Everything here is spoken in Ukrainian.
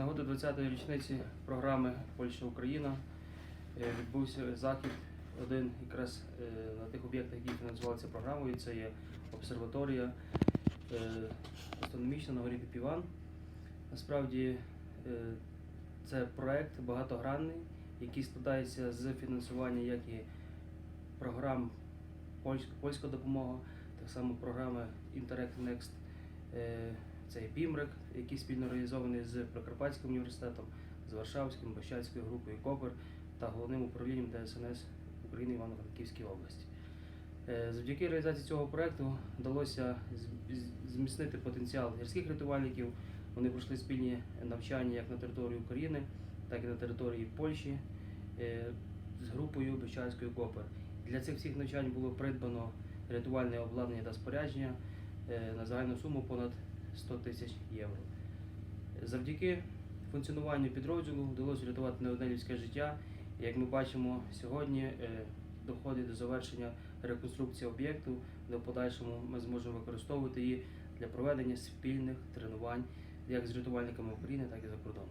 нагоди 20-ї річниці програми Польща Україна е, відбувся захід один якраз е, на тих об'єктах, які фінансувалися програмою. Це є обсерваторія е, астрономічна на горі Піпіван. Насправді це проект багатогранний, який складається з фінансування як і програм польська, допомога, так само програми Interact Next, це БІМРЕК, який спільно реалізований з Прикарпатським університетом, з Варшавським, Бащацькою групою Копер та головним управлінням ДСНС України Івано-Франківській області. Е, Завдяки реалізації цього проекту вдалося зміцнити потенціал гірських рятувальників. Вони пройшли спільні навчання як на території України, так і на території Польщі е, з групою Бещанської Копер. Для цих всіх навчань було придбано рятувальне обладнання та спорядження е, на загальну суму понад 100 тисяч євро. Завдяки функціонуванню підрозділу вдалося врятувати не одне людське життя. Як ми бачимо сьогодні, е, доходить до завершення реконструкції об'єкту, де в подальшому ми зможемо використовувати її для проведення спільних тренувань як з рятувальниками України, так і за кордоном.